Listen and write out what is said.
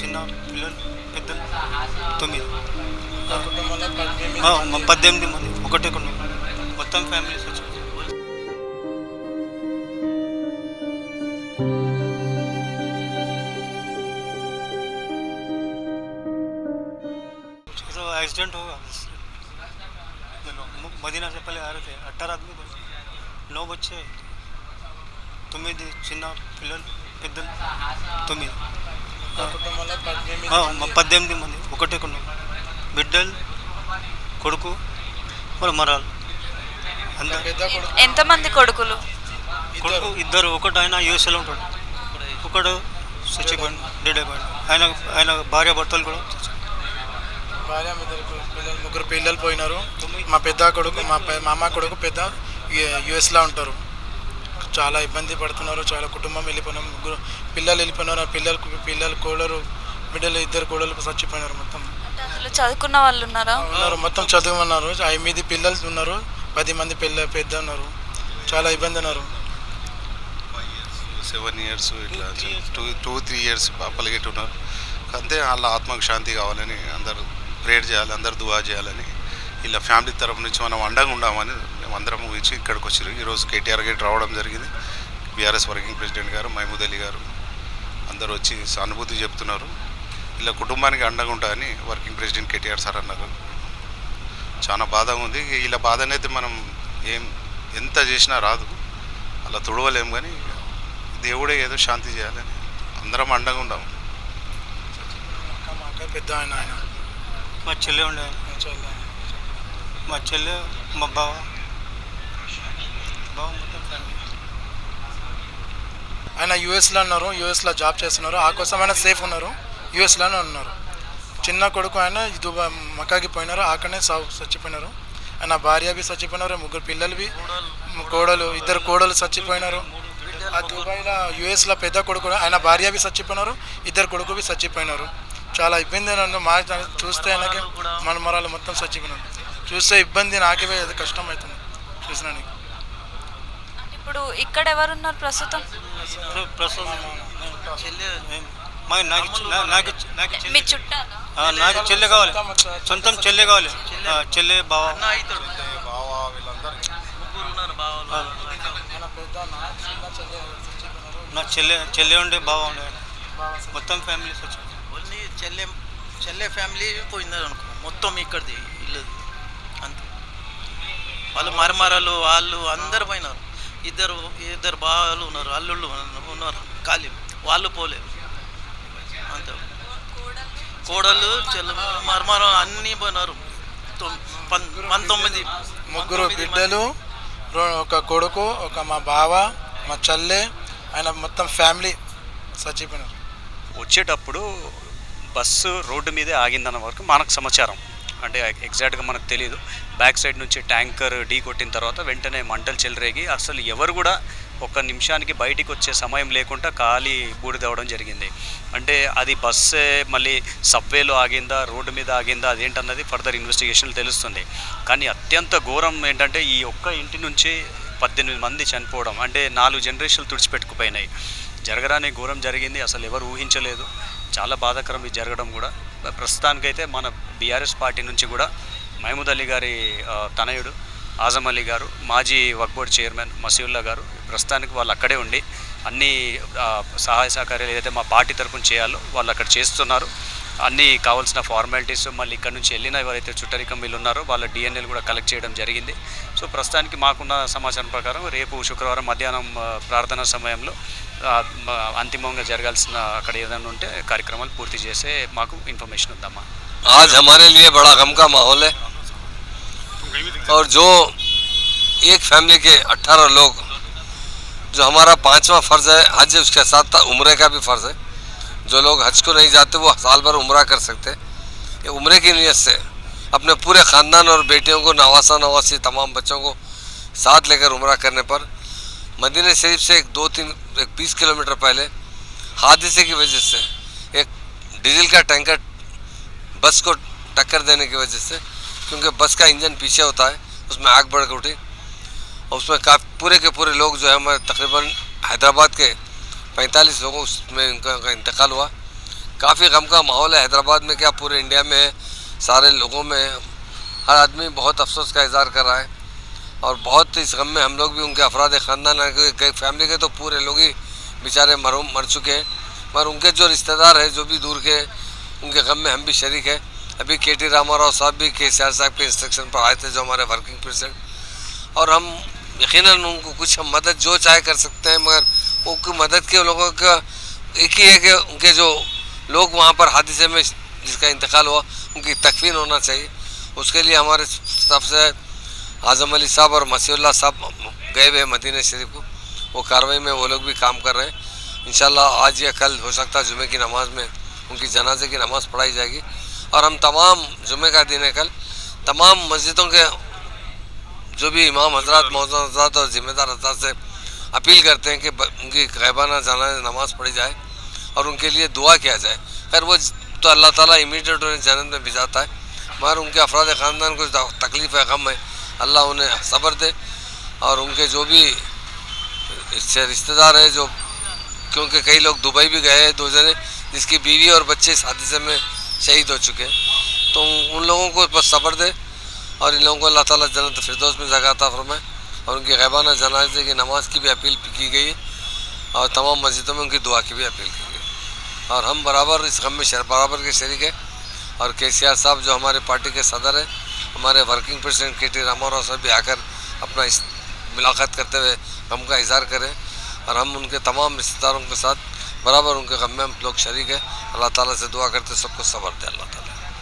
చిన్న పిల్లలు పెద్దలు తొమ్మిది పద్దెనిమిది మంది ఒకటే కుటుంబం మొత్తం ఫ్యామిలీస్ వచ్చారు ایکسیڈنٹ ہوگا مدینہ سے پہلے آ رہے تھے اٹھارہ آدمی بچے نو بچے تمید چنا پلل پیدل تمید పద్దెనిమిది మంది. మ- పద్దెనిమిది మంది. ఒకటే కుటుంబం బిడ్డలు కొడుకు మరి మరాలు. ఎంతమంది కొడుకులు? కొడుకు ఇద్దరు. ఒకటి ఆయన యూఎస్ఏలో ఉంటాడు. ఒకడు చచ్చిపోయింది డెడ్ అయిపోయాడు ఆయన ఆయన భార్య భర్తలు కూడా భార్య ముగ్గురు పిల్లలు పోయినారు. మా పెద్ద కొడుకు మా పె- మా అమ్మ కొడుకు పెద్ద యుఎస్లో ఉంటారు. చాలా ఇబ్బంది పడుతున్నారు. చాలా కుటుంబం వెళ్ళిపోయినారు ముగ్గురు పిల్లలు వెళ్ళిపోయినారు. ఆ పిల్లలు పిల్లలు కోడలు బిడ్డలు ఇద్దరు కోడలు చచ్చిపోయినారు మొత్తం. చదువుకున్న వాళ్ళు ఉన్నారా? ఉన్నారు. మొత్తం చదువుకున్నారు. ఎనిమిది పిల్లలు ఉన్నారు. పది మంది పిల్ల పెద్ద ఉన్నారు. చాలా ఇబ్బంది ఉన్నారు. సెవెన్ ఇయర్స్ ఇట్లా టూ టూ త్రీ ఇయర్స్ పాపలు ఉన్నారు. అంతే వాళ్ళ ఆత్మకు శాంతి కావాలని అందరూ ప్రేయర్ చేయాలి అందరు దువా చేయాలని ఇలా ఫ్యామిలీ తరపు నుంచి మనం అండగా ఉండామని అందరం ఊహించి ఇక్కడికి వచ్చారు ఈరోజు కేటీఆర్ గేట్ రావడం జరిగింది. బీఆర్ఎస్ వర్కింగ్ ప్రెసిడెంట్ గారు మహమూద్ అలీ గారు అందరూ వచ్చి సానుభూతి చెప్తున్నారు. ఇలా కుటుంబానికి అండగా ఉంటాయని వర్కింగ్ ప్రెసిడెంట్ కేటీఆర్ సార్ అన్నారు. చాలా బాధగా ఉంది. ఇలా బాధ అనేది మనం ఏం ఎంత చేసినా రాదు. అలా తుడవలేం కానీ దేవుడే ఏదో శాంతి చేయాలని అందరం అండగా ఉండాము పెద్ద ఆయన ఆయన. మా చెల్లె ఉండే. మా చెల్లి. మా బావ. ఆయన యూఎస్లో ఉన్నారు యూఎస్లో జాబ్ చేస్తున్నారు ఆ కోసం ఆయన సేఫ్ ఉన్నారు యూఎస్లోనే ఉన్నారు. చిన్న కొడుకు ఆయన దుబాయ్ మక్కాకి పోయినారు అక్కడనే సాగు చచ్చిపోయినారు. ఆయన భార్య బి చచ్చిపోయినారు ముగ్గురు పిల్లలు బి కోడలు ఇద్దరు కోడలు చచ్చిపోయినారు. ఆ దుబాయ్లో యూఎస్లో పెద్ద కొడుకు ఆయన భార్య బి చచ్చిపోయినారు ఇద్దరు కొడుకు బి చచ్చిపోయినారు. చాలా ఇబ్బంది మా చూస్తే ఆయనకి మనమరాలు మొత్తం చచ్చిపోయినారు. చూస్తే ఇబ్బంది నాకే అది కష్టం అవుతుంది. చూసినానికి ఇప్పుడు ఇక్కడ ఎవరున్నారు ప్రస్తుతం? ప్ర- ప్రస్తుతం నాకు నాకు మీ చెల్లె. చుట్టాలా? ఆ, నాకు చెల్లె కావాలి. సొంతం చెల్లె కావాలి. చెల్లె బావ. నా చెల్లె చెల్లె ఉండే బావ ఉండే. మొత్తం ఫ్యామిలీస్ వచ్చి. ఓన్లీ చెల్లె చెల్లె ఫ్యామిలీ పోయినారు అనుకో. మొత్తం ఇక్కడిది ఇల్లు అంతే. వాళ్ళు మరమరలు వాళ్ళు అందరు పోయినారు. ఇద్దరు ఇద్దరు బావాలు ఉన్నారు అల్లుళ్ళు ఉన్నారు ఖాళీ. వాళ్ళు పోలేరు అంతే. కోడళ్ళు చెల్ల మరమరం అన్నీ పోయినారు. పంతొమ్మిది. ముగ్గురు బిడ్డలు ఒక కొడుకు ఒక మా బావ మా చెల్లె ఆయన మొత్తం ఫ్యామిలీ చచ్చిపోయినారు. వచ్చేటప్పుడు బస్సు రోడ్డు మీదే ఆగిందన్న వరకు మనకు సమాచారం. అంటే ఎగ్జాక్ట్గా మనకు తెలియదు బ్యాక్ సైడ్ నుంచి ట్యాంకర్ ఢీ కొట్టిన తర్వాత వెంటనే మంటలు చెలరేగి అసలు ఎవరు కూడా ఒక్క నిమిషానికి బయటికి వచ్చే సమయం లేకుండా ఖాళీ బూడిదవడం జరిగింది. అంటే అది బస్సే మళ్ళీ సబ్వేలో ఆగిందా రోడ్డు మీద ఆగిందా అదేంటన్నది ఫర్దర్ ఇన్వెస్టిగేషన్లు తెలుస్తుంది. కానీ అత్యంత ఘోరం ఏంటంటే ఈ ఒక్క ఇంటి నుంచి పద్దెనిమిది మంది చనిపోవడం. అంటే నాలుగు జనరేషన్లు తుడిచిపెట్టుకుపోయినాయి. జరగరాని ఘోరం జరిగింది అసలు ఎవరు ఊహించలేదు. చాలా బాధాకరం ఇది జరగడం కూడా. ప్రస్తుతానికైతే మన బీఆర్ఎస్ పార్టీ నుంచి కూడా మహమూద్ అలీ గారి తనయుడు ఆజం అలీ గారు మాజీ వక్ బోర్డ్ చైర్మన్ మసీవుల్లా గారు ప్రస్తుతానికి వాళ్ళు అక్కడే ఉండి అన్ని సహాయ సహకార్యాలు ఏదైతే మా పార్టీ తరఫున చేయాలో వాళ్ళు అక్కడ చేస్తున్నారు. అన్నీ కావాల్సిన ఫార్మాలిటీస్ మళ్ళీ ఇక్కడ నుంచి వెళ్ళిన ఎవరైతే చుట్టరికం వీళ్ళు ఉన్నారో వాళ్ళ డిఎన్ఏలు కూడా కలెక్ట్ చేయడం జరిగింది సో ప్రస్తుతానికి మాకున్న సమాచారం ప్రకారం రేపు శుక్రవారం మధ్యాహ్నం ఆ, ప్రార్థనా సమయంలో ఆ, మ- అంతిమంగా జరగాల్సిన అక్కడ ఏదైనా ఉంటే కార్యక్రమాలు పూర్తి చేసే మాకు ఇన్ఫర్మేషన్ ఉందమ్మా आज हमारे लिए बड़ा गम का माहौल है और जो एक फैमिली के 18 लोग जो हमारा पांचवा फर्ज है हज उसके साथ उम्र का भी फर्ज है جو لوگ حج کو نہیں جاتے وہ سال بھر عمرہ کر سکتے یہ عمرے کی نیت سے اپنے پورے خاندان اور بیٹیوں کو، نواسا نواسی تمام بچوں کو ساتھ لے کر عمرہ کرنے پر۔ مدینہ شریف سے ایک دو تین، ایک بیس کلومیٹر پہلے حادثے کی وجہ سے، ایک ڈیزل کا ٹینکر بس کو ٹکر دینے کی وجہ سے، کیونکہ بس کا انجن پیچھے ہوتا ہے، اس میں آگ بڑھ کے اٹھی۔ اور اس میں کافی پورے کے پورے لوگ جو ہے ہمارے تقریباً حیدرآباد کے پینتالیس لوگوں اس میں ان کا انتقال ہوا۔ کافی غم کا ماحول ہے۔ حیدرآباد میں کیا پورے انڈیا میں سارے لوگوں میں ہر آدمی بہت افسوس کا اظہار کر رہا ہے۔ اور بہت اس غم میں ہم لوگ بھی ان کے افراد خاندان کئی فیملی کے تو پورے لوگ ہی بیچارے مروم مر چکے ہیں۔ مگر ان کے جو رشتہ دار ہیں، جو بھی دور کے ان کے غم میں ہم بھی شریک ہیں۔ ابھی کے ٹی راما راؤ صاحب بھی کے سی آر صاحب کے انسٹرکشن پر آئے تھے، جو ہمارے ورکنگ پریسیڈنٹ اور ہم یقیناً ان کو کچھ ہم مدد جو چاہے کر سکتے ہیں، مگر وہ کی مدد کے لوگوں کا ایک ہی ہے کہ ان کے جو لوگ وہاں پر حادثے میں جس کا انتقال ہوا، ان کی تکفین ہونا چاہیے۔ اس کے لیے ہمارے سب سے اعظم علی صاحب اور مسیح اللہ صاحب گئے ہوئے مدینہ شریف کو۔ وہ کاروائی میں وہ لوگ بھی کام کر رہے ہیں۔ انشاءاللہ آج یا کل ہو سکتا ہے جمعے کی نماز میں ان کی جنازے کی نماز پڑھائی جائے گی۔ اور ہم تمام جمعہ کا دن ہے کل، تمام مسجدوں کے جو بھی امام حضرات موضوع حضرات اور ذمہ دار حضرات سے اپیل کرتے ہیں کہ ان کی غیبانہ جانا نماز پڑھی جائے اور ان کے لیے دعا کیا جائے۔ خیر، وہ تو اللہ تعالیٰ امیڈیٹ انہیں جنت میں بھجاتا ہے، مگر ان کے افراد خاندان کو تکلیف ہے، غم ہے۔ اللہ انہیں صبر دے اور ان کے جو بھی رشتہ دار ہیں، جو کیونکہ کئی لوگ دبئی بھی گئے ہیں دو جنے، جس کی بیوی اور بچے اس حادثے میں شہید ہو چکے ہیں۔ تو ان لوگوں کو بس صبر دے اور ان لوگوں کو اللہ تعالیٰ جنت فردوس میں جگہ فرمائے۔ اور ان کے غیبانہ جنازے کی نماز کی بھی اپیل کی گئی اور تمام مسجدوں میں ان کی دعا کی بھی اپیل کی گئی۔ اور ہم برابر اس غم میں برابر کے شریک ہیں اور کے سی آر صاحب جو ہمارے پارٹی کے صدر ہیں، ہمارے ورکنگ پریسیڈنٹ کے ٹی راما راؤ صاحب بھی آ کر اپنا ملاقات کرتے ہوئے غم کا اظہار کریں اور ہم ان کے تمام رشتہ داروں کے ساتھ برابر ان کے غم میں ہم لوگ شریک ہیں۔ اللہ تعالیٰ سے دعا کرتے سب کو صبر دے، اللہ تعالیٰ۔